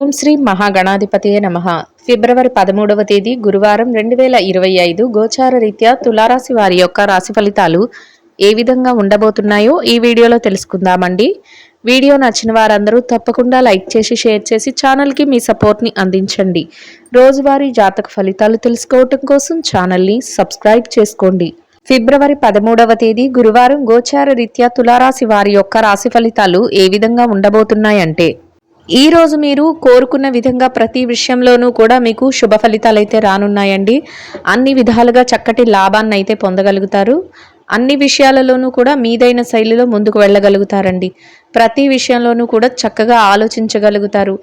ఓం శ్రీ మహాగణాధిపతియే నమ. ఫిబ్రవరి పదమూడవ తేదీ గురువారం రెండు వేల ఇరవై ఐదు గోచార రీత్యా తులారాశి వారి యొక్క రాశి ఫలితాలు ఏ విధంగా ఉండబోతున్నాయో ఈ వీడియోలో తెలుసుకుందామండి. వీడియో నచ్చిన వారందరూ తప్పకుండా లైక్ చేసి షేర్ చేసి ఛానల్కి మీ సపోర్ట్ని అందించండి. రోజువారీ జాతక ఫలితాలు తెలుసుకోవటం కోసం ఛానల్ని సబ్స్క్రైబ్ చేసుకోండి. ఫిబ్రవరి పదమూడవ తేదీ గురువారం గోచార రీత్యా తులారాశి వారి యొక్క రాశి ఫలితాలు ఏ విధంగా ఉండబోతున్నాయంటే ఈ రోజు మీరు కోరుకున్న విధంగా ప్రతి విషయంలోనూ కూడా మీకు శుభ ఫలితాలు అయితే రానున్నాయండి. అన్ని విధాలుగా చక్కటి లాభాన్ని అయితే పొందగలుగుతారు. అన్ని విషయాలలోనూ కూడా మీదైన శైలిలో ముందుకు వెళ్ళగలుగుతారండి. ప్రతి విషయంలోనూ కూడా చక్కగా ఆలోచించగలుగుతారు.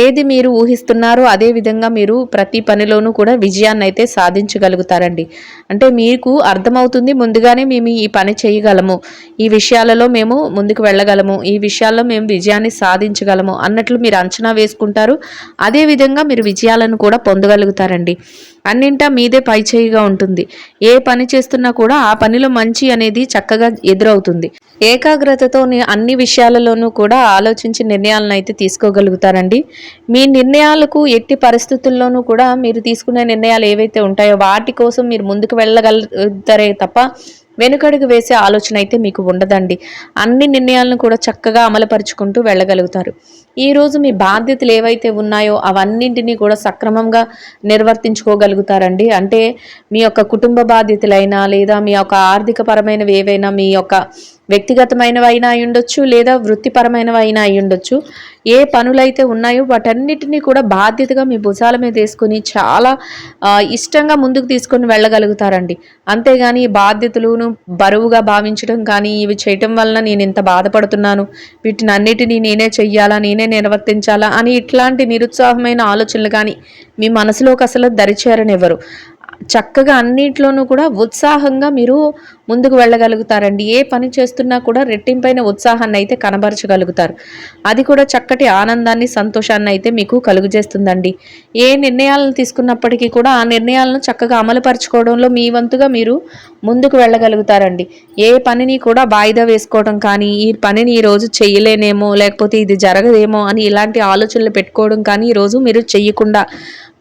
ఏది మీరు ఊహిస్తున్నారో అదే విధంగా మీరు ప్రతి పనిలోనూ కూడా విజయాన్ని అయితే సాధించగలుగుతారండి. అంటే మీకు అర్థమవుతుంది ముందుగానే మేము ఈ పని చేయగలము. ఈ విషయాలలో మేము ముందుకు వెళ్ళగలము. ఈ విషయాల్లో మేము విజయాన్ని సాధించగలము అన్నట్లు మీరు అంచనా వేసుకుంటారు. అదే విధంగా మీరు విజయాలను కూడా పొందగలుగుతారండి. అన్నింటా మీదే పై చేయిగా ఉంటుంది. ఏ పని చేస్తున్నా కూడా ఆ పనిలో మంచి అనేది చక్కగా ఎదురవుతుంది. ఏకాగ్రతతో అన్ని విషయాలు విషయాలలోనూ కూడా ఆలోచించి నిర్ణయాలను అయితే తీసుకోగలుగుతారండి. మీ నిర్ణయాలకు ఎట్టి పరిస్థితుల్లోనూ కూడా మీరు తీసుకునే నిర్ణయాలు ఏవైతే ఉంటాయో వాటి కోసం మీరు ముందుకు వెళ్ళగలుగుతారే తప్ప వెనుకడుగు వేసే ఆలోచన అయితే మీకు ఉండదండి. అన్ని నిర్ణయాలను కూడా చక్కగా అమలుపరుచుకుంటూ వెళ్ళగలుగుతారు. ఈరోజు మీ బాధ్యతలు ఏవైతే ఉన్నాయో అవన్నింటినీ కూడా సక్రమంగా నిర్వర్తించుకోగలుగుతారండి. అంటే మీ యొక్క కుటుంబ బాధ్యతలైనా లేదా మీ యొక్క ఆర్థిక పరమైనవి ఏవైనా మీ యొక్క వ్యక్తిగతమైనవి అయినా లేదా వృత్తిపరమైనవి అయినా ఏ పనులైతే ఉన్నాయో వాటన్నిటినీ కూడా బాధ్యతగా మీ భుజాల మీద వేసుకొని చాలా ఇష్టంగా ముందుకు తీసుకొని వెళ్ళగలుగుతారండి. అంతేగాని ఈ బాధ్యతలను బరువుగా భావించడం కానీ ఇవి చేయటం వలన నేను ఇంత బాధపడుతున్నాను వీటిని అన్నిటినీ నేనే చెయ్యాలా నేనే నిర్వర్తించాలా అని ఇట్లాంటి నిరుత్సాహమైన ఆలోచనలు కానీ మీ మనసులోకి అసలు దరిచేరనివ్వరు. చక్కగా అన్నిట్లోనూ కూడా ఉత్సాహంగా మీరు ముందుకు వెళ్ళగలుగుతారండి. ఏ పని చేస్తున్నా కూడా రెట్టింపైన ఉత్సాహాన్ని అయితే కనబరచగలుగుతారు. అది కూడా చక్కటి ఆనందాన్ని సంతోషాన్ని అయితే మీకు కలుగజేస్తుందండి. ఏ నిర్ణయాలను తీసుకున్నప్పటికీ కూడా ఆ నిర్ణయాలను చక్కగా అమలుపరచుకోవడంలో మీ వంతుగా మీరు ముందుకు వెళ్ళగలుగుతారండి. ఏ పనిని కూడా వాయిదా వేసుకోవడం కానీ ఈ పనిని ఈరోజు చేయలేనేమో లేకపోతే ఇది జరగదేమో అని ఇలాంటి ఆలోచనలు పెట్టుకోవడం కానీ ఈరోజు మీరు చెయ్యకుండా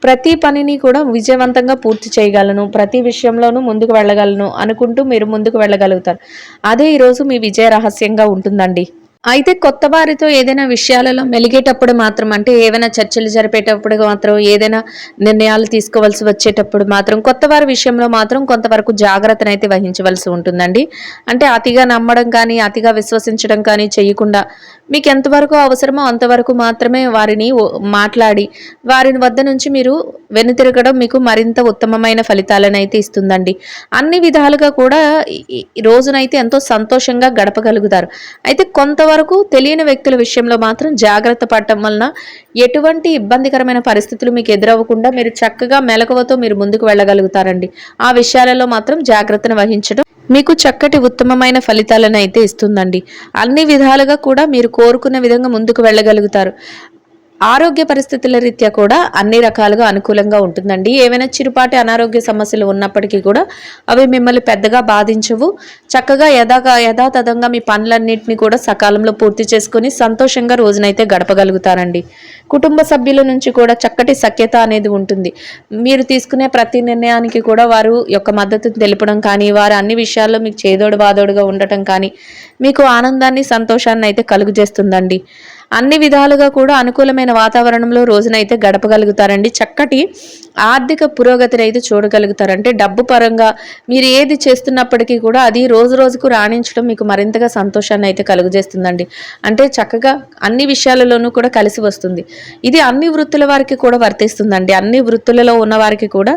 ప్రతి పనిని కూడా విజయవంతంగా పూర్తి చేయగలను ప్రతి విషయంలోనూ ముందుకు వెళ్ళగలను అనుకుంటూ మీరు ముందుకు వెళ్ళగలుగుతారు. అదే ఈరోజు మీ విజయ రహస్యంగా ఉంటుందండి. అయితే కొత్త వారితో ఏదైనా విషయాలలో మెలిగేటప్పుడు మాత్రం అంటే ఏవైనా చర్చలు జరిపేటప్పుడు మాత్రం ఏదైనా నిర్ణయాలు తీసుకోవాల్సి వచ్చేటప్పుడు మాత్రం కొత్త వారి విషయంలో మాత్రం కొంతవరకు జాగ్రత్తను అయితే వహించవలసి ఉంటుందండి. అంటే అతిగా నమ్మడం కానీ అతిగా విశ్వసించడం కానీ చేయకుండా మీకు ఎంతవరకు అవసరమో అంతవరకు మాత్రమే వారిని మాట్లాడి వారిని వద్ద నుంచి మీరు వెనుతిరగడం మీకు మరింత ఉత్తమమైన ఫలితాలను అయితే ఇస్తుందండి. అన్ని విధాలుగా కూడా రోజునైతే ఎంతో సంతోషంగా గడపగలుగుతారు. అయితే కొంతవరకు తెలియని వ్యక్తుల విషయంలో మాత్రం జాగ్రత్త పడటం వలన ఎటువంటి ఇబ్బందికరమైన పరిస్థితులు మీకు ఎదురవ్వకుండా మీరు చక్కగా మెలకువతో మీరు ముందుకు వెళ్ళగలుగుతారండి. ఆ విషయాలలో మాత్రం జాగ్రత్తను వహించడం మీకు చక్కటి ఉత్తమమైన ఫలితాలను అయితే ఇస్తుందండి. అన్ని విధాలుగా కూడా మీరు కోరుకున్న విధంగా ముందుకు వెళ్ళగలుగుతారు. ఆరోగ్య పరిస్థితుల రీత్యా కూడా అన్ని రకాలుగా అనుకూలంగా ఉంటుందండి. ఏవైనా చిరుపాటి అనారోగ్య సమస్యలు ఉన్నప్పటికీ కూడా అవి మిమ్మల్ని పెద్దగా బాధించవు. చక్కగా యథా యథాతథంగా మీ పనులన్నింటినీ కూడా సకాలంలో పూర్తి చేసుకుని సంతోషంగా రోజునైతే గడపగలుగుతారండి. కుటుంబ సభ్యుల నుంచి కూడా చక్కటి సఖ్యత అనేది ఉంటుంది. మీరు తీసుకునే ప్రతి నిర్ణయానికి కూడా వారు యొక్క మద్దతును తెలపడం కానీ వారు అన్ని విషయాల్లో మీకు చేదోడు బాదోడుగా ఉండటం కానీ మీకు ఆనందాన్ని సంతోషాన్ని అయితే కలుగు చేస్తుందండి అన్ని విధాలుగా కూడా అనుకూలమైన వాతావరణంలో రోజునైతే గడపగలుగుతారండి. చక్కటి ఆర్థిక పురోగతిని అయితే చూడగలుగుతారు అంటే డబ్బు పరంగా మీరు ఏది చేస్తున్నప్పటికీ కూడా అది రోజు రోజుకు రాణించడం మీకు మరింతగా సంతోషాన్ని అయితే కలుగజేస్తుందండి. అంటే చక్కగా అన్ని విషయాలలోనూ కూడా కలిసి వస్తుంది. ఇది అన్ని వృత్తుల వారికి కూడా వర్తిస్తుందండి. అన్ని వృత్తులలో ఉన్న వారికి కూడా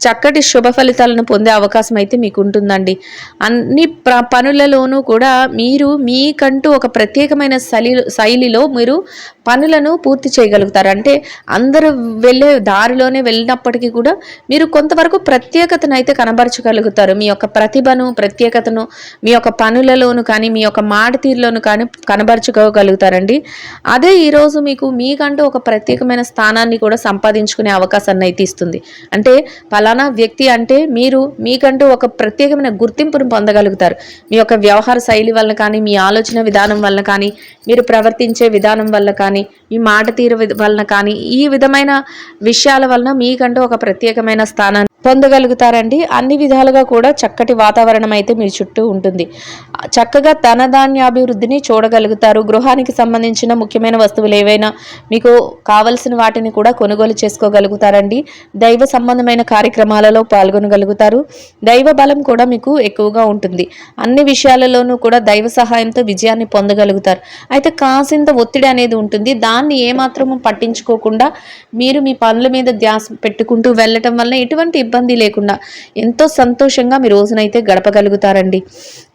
చక్కటి శుభ ఫలితాలను పొందే అవకాశం అయితే మీకు ఉంటుందండి. అన్ని పనులలోనూ కూడా మీరు మీకంటూ ఒక ప్రత్యేకమైన శైలి శైలిలో మీరు పనులను పూర్తి చేయగలుగుతారు. అంటే అందరూ వెళ్ళే దారిలోనే వెళ్ళినప్పటికీ కూడా మీరు కొంతవరకు ప్రత్యేకతను అయితే కనబరచగలుగుతారు. మీ యొక్క ప్రతిభను ప్రత్యేకతను మీ యొక్క పనులలోను కానీ మీ యొక్క మాట తీరులోను కానీ కనబరుచుకోగలుగుతారండి. అదే ఈరోజు మీకు మీకంటూ ఒక ప్రత్యేకమైన స్థానాన్ని కూడా సంపాదించుకునే అవకాశాన్ని అయితే ఇస్తుంది. అంటే ఫలానా వ్యక్తి అంటే మీరు మీకంటూ ఒక ప్రత్యేకమైన గుర్తింపును పొందగలుగుతారు. మీ యొక్క వ్యవహార శైలి వల్ల కానీ మీ ఆలోచన విధానం వల్ల కానీ మీరు ప్రవర్తించే విధానం వల్ల కానీ కానీ మీ మాట తీరు వలన కానీ ఈ విధమైన విషయాల వలన మీకంటూ ఒక ప్రత్యేకమైన స్థానాన్ని పొందగలుగుతారండి. అన్ని విధాలుగా కూడా చక్కటి వాతావరణం అయితే మీ చుట్టూ ఉంటుంది. చక్కగా ధనధాన్యాభివృద్ధిని చూడగలుగుతారు. గృహానికి సంబంధించిన ముఖ్యమైన వస్తువులు ఏవైనా మీకు కావలసిన వాటిని కూడా కొనుగోలు చేసుకోగలుగుతారండి. దైవ సంబంధమైన కార్యక్రమాలలో పాల్గొనగలుగుతారు. దైవ బలం కూడా మీకు ఎక్కువగా ఉంటుంది. అన్ని విషయాలలోనూ కూడా దైవ సహాయంతో విజయాన్ని పొందగలుగుతారు. అయితే కాసింత ఒత్తిడి అనేది ఉంటుంది. దాన్ని ఏమాత్రము పట్టించుకోకుండా మీరు మీ పనుల మీద ధ్యాస పెట్టుకుంటూ వెళ్ళటం వల్ల ఎటువంటి ఇబ్బంది లేకుండా ఎంతో సంతోషంగా మీ రోజునైతే గడపగలుగుతారండి.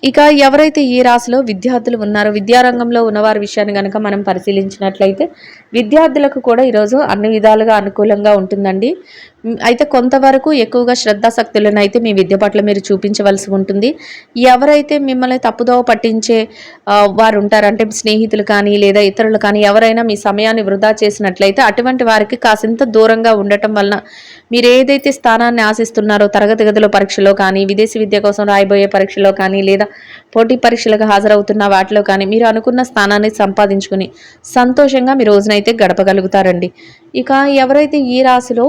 ఇక ఎవరైతే ఈ రాశిలో విద్యార్థులు ఉన్నారో విద్యారంగంలో ఉన్నవారి విషయాన్ని కనుక మనం పరిశీలించినట్లయితే విద్యార్థులకు కూడా ఈరోజు అన్ని విధాలుగా అనుకూలంగా ఉంటుందండి. అయితే కొంతవరకు ఎక్కువగా శ్రద్ధాశక్తులను అయితే మీ విద్య పట్ల మీరు చూపించవలసి ఉంటుంది. ఎవరైతే మిమ్మల్ని తప్పుదోవ పట్టించే వారు ఉంటారు అంటే స్నేహితులు కానీ లేదా ఇతరులు కానీ ఎవరైనా మీ సమయాన్ని వృధా చేసినట్లయితే అటువంటి వారికి కాసింత దూరంగా ఉండటం వలన మీరు ఏదైతే స్థానాన్ని ఆశిస్తున్నారో తరగతి గదిలో పరీక్షలో కానీ విదేశీ విద్య కోసం రాయబోయే పరీక్షలో కానీ లేదా పోటీ పరీక్షలకు హాజరవుతున్న వాటిలో కానీ మీరు అనుకున్న స్థానాన్ని సంపాదించుకుని సంతోషంగా మీ రోజునైతే గడపగలుగుతారండి. ఇక ఎవరైతే ఈ రాశిలో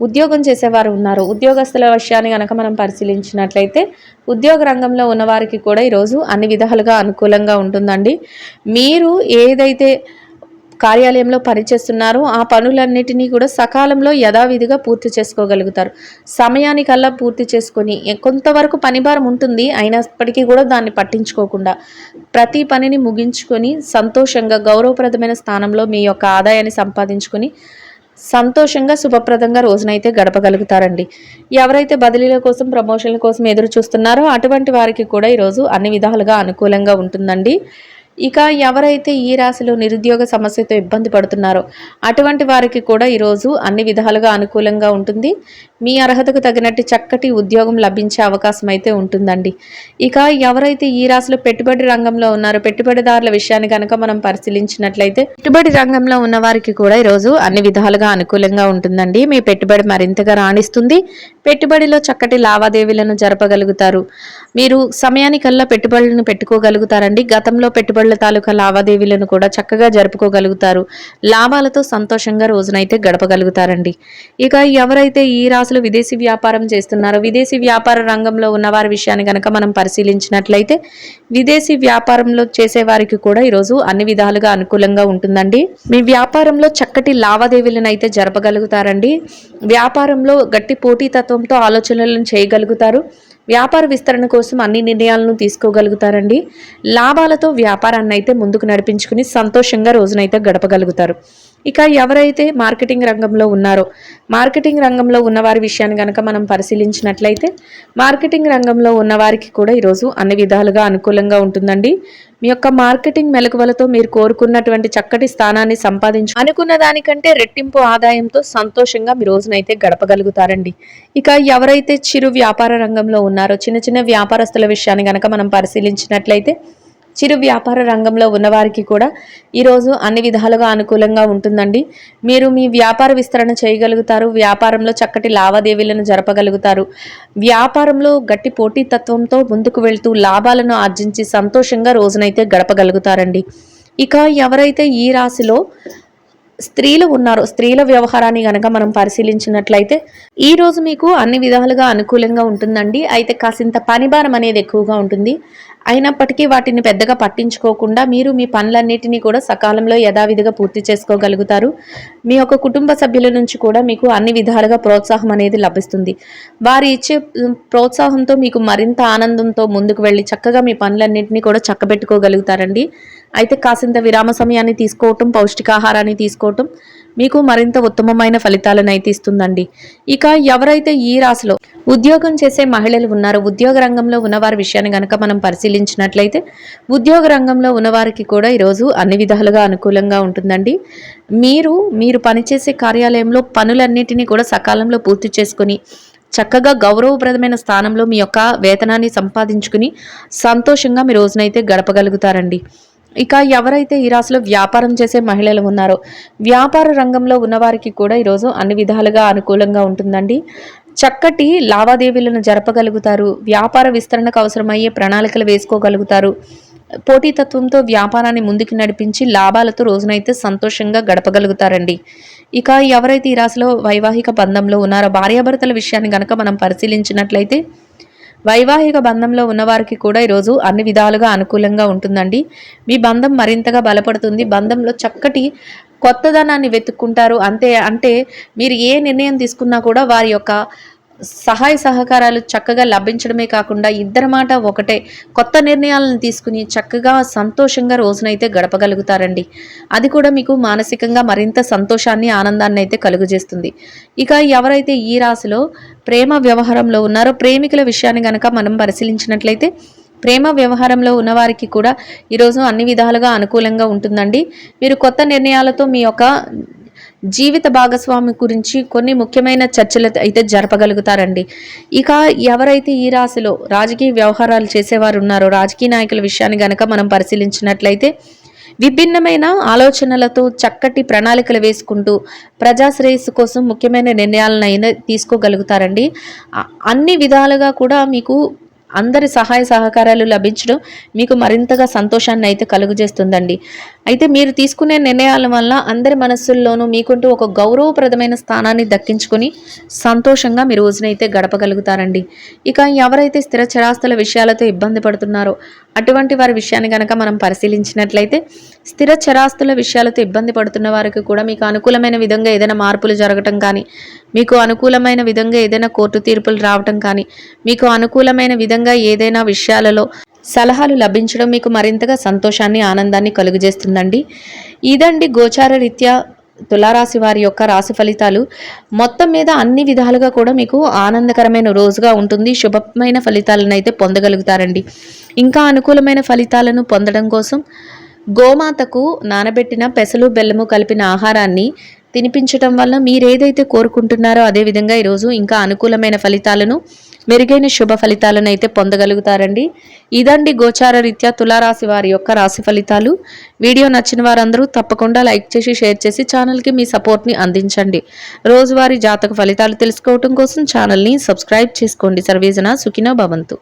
ఉద్యోగం చేసేవారు ఉన్నారు. ఉద్యోగస్తుల విషయాన్ని కనుక మనం పరిశీలించినట్లయితే ఉద్యోగ రంగంలో ఉన్నవారికి కూడా ఈరోజు అన్ని విధాలుగా అనుకూలంగా ఉంటుందండి. మీరు ఏదైతే కార్యాలయంలో పనిచేస్తున్నారో ఆ పనులన్నిటినీ కూడా సకాలంలో యథావిధిగా పూర్తి చేసుకోగలుగుతారు. సమయానికల్లా పూర్తి చేసుకొని కొంతవరకు పనిభారం ఉంటుంది. అయినప్పటికీ కూడా దాన్ని పట్టించుకోకుండా ప్రతి పనిని ముగించుకొని సంతోషంగా గౌరవప్రదమైన స్థానంలో మీ యొక్క ఆదాయాన్ని సంపాదించుకొని సంతోషంగా శుభప్రదంగా రోజునైతే గడపగలుగుతారండి. ఎవరైతే బదిలీల కోసం ప్రమోషన్ల కోసం ఎదురు చూస్తున్నారో అటువంటి వారికి కూడా ఈరోజు అన్ని విధాలుగా అనుకూలంగా ఉంటుందండి. ఇక ఎవరైతే ఈ రాశిలో నిరుద్యోగ సమస్యతో ఇబ్బంది పడుతున్నారో అటువంటి వారికి కూడా ఈరోజు అన్ని విధాలుగా అనుకూలంగా ఉంటుంది. మీ అర్హతకు తగినట్టు చక్కటి ఉద్యోగం లభించే అవకాశం అయితే ఉంటుందండి. ఇక ఎవరైతే ఈ రాశిలో పెట్టుబడి రంగంలో ఉన్నారో పెట్టుబడిదారుల విషయాన్ని కనుక మనం పరిశీలించినట్లయితే పెట్టుబడి రంగంలో ఉన్న వారికి కూడా ఈరోజు అన్ని విధాలుగా అనుకూలంగా ఉంటుందండి. మీ పెట్టుబడి మరింతగా రాణిస్తుంది. పెట్టుబడిలో చక్కటి లావాదేవీలను జరపగలుగుతారు. మీరు సమయానికల్లా పెట్టుబడులను పెట్టుకోగలుగుతారండి. గతంలో పెట్టుబడుల తాలూకా లావాదేవీలను కూడా చక్కగా జరుపుకోగలుగుతారు. లాభాలతో సంతోషంగా రోజునైతే గడపగలుగుతారండి. ఇక ఎవరైతే ఈ రాశులు విదేశీ వ్యాపారం చేస్తున్నారో విదేశీ వ్యాపార రంగంలో ఉన్నవారి విషయాన్ని కనుక మనం పరిశీలించినట్లయితే విదేశీ వ్యాపారంలో చేసేవారికి కూడా ఈరోజు అన్ని విధాలుగా అనుకూలంగా ఉంటుందండి. మీ వ్యాపారంలో చక్కటి లావాదేవీలను అయితే జరపగలుగుతారండి. వ్యాపారంలో గట్టి పోటీతత్వంతో ఆలోచనలను చేయగలుగుతారు. వ్యాపార విస్తరణ కోసం అన్ని నిర్ణయాలను తీసుకోగలుగుతారండి. లాభాలతో వ్యాపారాన్ని అయితే ముందుకు నడిపించుకుని సంతోషంగా రోజునైతే గడపగలుగుతారు. ఇక ఎవరైతే మార్కెటింగ్ రంగంలో ఉన్నారో మార్కెటింగ్ రంగంలో ఉన్నవారి విషయాన్ని కనుక మనం పరిశీలించినట్లయితే మార్కెటింగ్ రంగంలో ఉన్నవారికి కూడా ఈరోజు అన్ని విధాలుగా అనుకూలంగా ఉంటుందండి. మీ యొక్క మార్కెటింగ్ మెలకువలతో మీరు కోరుకున్నటువంటి చక్కటి స్థానాన్ని సంపాదించు అనుకున్న దానికంటే రెట్టింపు ఆదాయంతో సంతోషంగా మీ రోజునైతే గడపగలుగుతారండి. ఇక ఎవరైతే చిరు వ్యాపార రంగంలో ఉన్నారో చిన్న చిన్న వ్యాపారస్తుల విషయాన్ని గనక మనం పరిశీలించినట్లయితే చిరు వ్యాపార రంగంలో ఉన్నవారికి కూడా ఈరోజు అన్ని విధాలుగా అనుకూలంగా ఉంటుందండి. మీరు మీ వ్యాపార విస్తరణ చేయగలుగుతారు వ్యాపారంలో చక్కటి లావాదేవీలను జరపగలుగుతారు. వ్యాపారంలో గట్టి పోటీతత్వంతో ముందుకు వెళ్తూ లాభాలను ఆర్జించి సంతోషంగా రోజునైతే గడపగలుగుతారండి. ఇక ఎవరైతే ఈ రాశిలో స్త్రీలు ఉన్నారు స్త్రీల వ్యవహారాన్ని గనక మనం పరిశీలించినట్లయితే ఈ రోజు మీకు అన్ని విధాలుగా అనుకూలంగా ఉంటుందండి. అయితే కాసింత పనిభారం అనేది ఎక్కువగా ఉంటుంది. అయినప్పటికీ వాటిని పెద్దగా పట్టించుకోకుండా మీరు మీ పనులన్నిటినీ కూడా సకాలంలో యథావిధిగా పూర్తి చేసుకోగలుగుతారు. మీ యొక్క కుటుంబ సభ్యుల నుంచి కూడా మీకు అన్ని విధాలుగా ప్రోత్సాహం అనేది లభిస్తుంది. వారు ఇచ్చే ప్రోత్సాహంతో మీకు మరింత ఆనందంతో ముందుకు వెళ్ళి చక్కగా మీ పనులన్నింటినీ కూడా చక్కబెట్టుకోగలుగుతారండి. అయితే కాసింత విరామ సమయాన్ని తీసుకోవటం పౌష్టికాహారాన్ని తీసుకోవటం మీకు మరింత ఉత్తమమైన ఫలితాలను అయితే ఇస్తుందండి. ఇక ఎవరైతే ఈ రాశిలో ఉద్యోగం చేసే మహిళలు ఉన్నారో ఉద్యోగ రంగంలో ఉన్నవారి విషయాన్ని గనక మనం పరిశీలించినట్లయితే ఉద్యోగ రంగంలో ఉన్నవారికి కూడా ఈరోజు అన్ని విధాలుగా అనుకూలంగా ఉంటుందండి. మీరు మీరు పనిచేసే కార్యాలయంలో పనులన్నిటినీ కూడా సకాలంలో పూర్తి చేసుకుని చక్కగా గౌరవప్రదమైన స్థానంలో మీ యొక్క వేతనాన్ని సంపాదించుకుని సంతోషంగా మీ రోజునైతే గడపగలుగుతారండి. ఇక ఎవరైతే ఈ రాశిలో వ్యాపారం చేసే మహిళలు ఉన్నారో వ్యాపార రంగంలో ఉన్నవారికి కూడా ఈరోజు అన్ని విధాలుగా అనుకూలంగా ఉంటుందండి. చక్కటి లావాదేవీలను జరపగలుగుతారు వ్యాపార విస్తరణకు అవసరమయ్యే ప్రణాళికలు వేసుకోగలుగుతారు. పోటీతత్వంతో వ్యాపారాన్ని ముందుకు నడిపించి లాభాలతో రోజునైతే సంతోషంగా గడపగలుగుతారండి. ఇక ఎవరైతే ఈ రాశిలో వైవాహిక బంధంలో ఉన్నారో భార్యాభర్తల విషయాన్ని గనక మనం పరిశీలించినట్లయితే వైవాహిక బంధంలో ఉన్నవారికి కూడా ఈరోజు అన్ని విధాలుగా అనుకూలంగా ఉంటుందండి. మీ బంధం మరింతగా బలపడుతుంది. బంధంలో చక్కటి కొత్తదనాన్ని వెతుక్కుంటారు. అంతే అంటే మీరు ఏ నిర్ణయం తీసుకున్నా కూడా వారి యొక్క సహాయ సహకారాలు చక్కగా లభించడమే కాకుండా ఇద్దరి మాట ఒకటే. కొత్త నిర్ణయాలను తీసుకుని చక్కగా సంతోషంగా రోజునైతే గడపగలుగుతారండి. అది కూడా మీకు మానసికంగా మరింత సంతోషాన్ని ఆనందాన్ని అయితే కలుగజేస్తుంది. ఇక ఎవరైతే ఈ రాశిలో ప్రేమ వ్యవహారంలో ఉన్నారో ప్రేమికుల విషయాన్ని కనుక మనం పరిశీలించినట్లయితే ప్రేమ వ్యవహారంలో ఉన్నవారికి కూడా ఈరోజు అన్ని విధాలుగా అనుకూలంగా ఉంటుందండి. మీరు కొత్త నిర్ణయాలతో మీ యొక్క జీవిత భాగస్వామి గురించి కొన్ని ముఖ్యమైన చర్చలు అయితే జరపగలుగుతారండి. ఇక ఎవరైతే ఈ రాశిలో రాజకీయ వ్యవహారాలు చేసేవారు ఉన్నారో రాజకీయ నాయకుల విషయాన్ని గనక మనం పరిశీలించినట్లయితే విభిన్నమైన ఆలోచనలతో చక్కటి ప్రణాళికలు వేసుకుంటూ ప్రజాశ్రేయస్సు కోసం ముఖ్యమైన నిర్ణయాలను అయినా తీసుకోగలుగుతారండి అన్ని విధాలుగా కూడా మీకు అందరి సహాయ సహకారాలు లభించడం మీకు మరింతగా సంతోషాన్ని అయితే కలుగజేస్తుందండి. అయితే మీరు తీసుకునే నిర్ణయాల వల్ల అందరి మనస్సుల్లోనూ మీకుంటూ ఒక గౌరవప్రదమైన స్థానాన్ని దక్కించుకొని సంతోషంగా మీ రోజునైతే గడపగలుగుతారండి. ఇక ఎవరైతే స్థిర చరాస్తుల విషయాలతో ఇబ్బంది పడుతున్నారో అటువంటి వారి విషయాన్ని కనుక మనం పరిశీలించినట్లయితే స్థిర చరాస్తుల విషయాలతో ఇబ్బంది పడుతున్న వారికి కూడా మీకు అనుకూలమైన విధంగా ఏదైనా మార్పులు జరగటం కానీ మీకు అనుకూలమైన విధంగా ఏదైనా కోర్టు తీర్పులు రావటం కానీ మీకు అనుకూలమైన విధంగా ఏదైనా విషయాలలో సలహాలు లభించడం మీకు మరింతగా సంతోషాన్ని ఆనందాన్ని కలుగజేస్తుందండి. ఇదండి గోచార రీత్యా తులారాశి వారి యొక్క రాశి ఫలితాలు. మొత్తం మీద అన్ని విధాలుగా కూడా మీకు ఆనందకరమైన రోజుగా ఉంటుంది. శుభమైన ఫలితాలను అయితే పొందగలుగుతారండి. ఇంకా అనుకూలమైన ఫలితాలను పొందడం కోసం గోమాతకు నానబెట్టిన పెసలు బెల్లము కలిపిన ఆహారాన్ని తినిపించటం వల్ల మీరేదైతే కోరుకుంటున్నారో అదేవిధంగా ఈరోజు ఇంకా అనుకూలమైన ఫలితాలను మెరుగైన శుభ ఫలితాలను అయితే పొందగలుగుతారండి. ఇదండి గోచార రీత్యా తులారాశి వారి యొక్క రాశి ఫలితాలు. వీడియో నచ్చిన వారందరూ తప్పకుండా లైక్ చేసి షేర్ చేసి ఛానల్కి మీ సపోర్ట్ని అందించండి. రోజువారీ జాతక ఫలితాలు తెలుసుకోవటం కోసం ఛానల్ని సబ్స్క్రైబ్ చేసుకోండి. సర్వేజన సుఖినో భవంతు.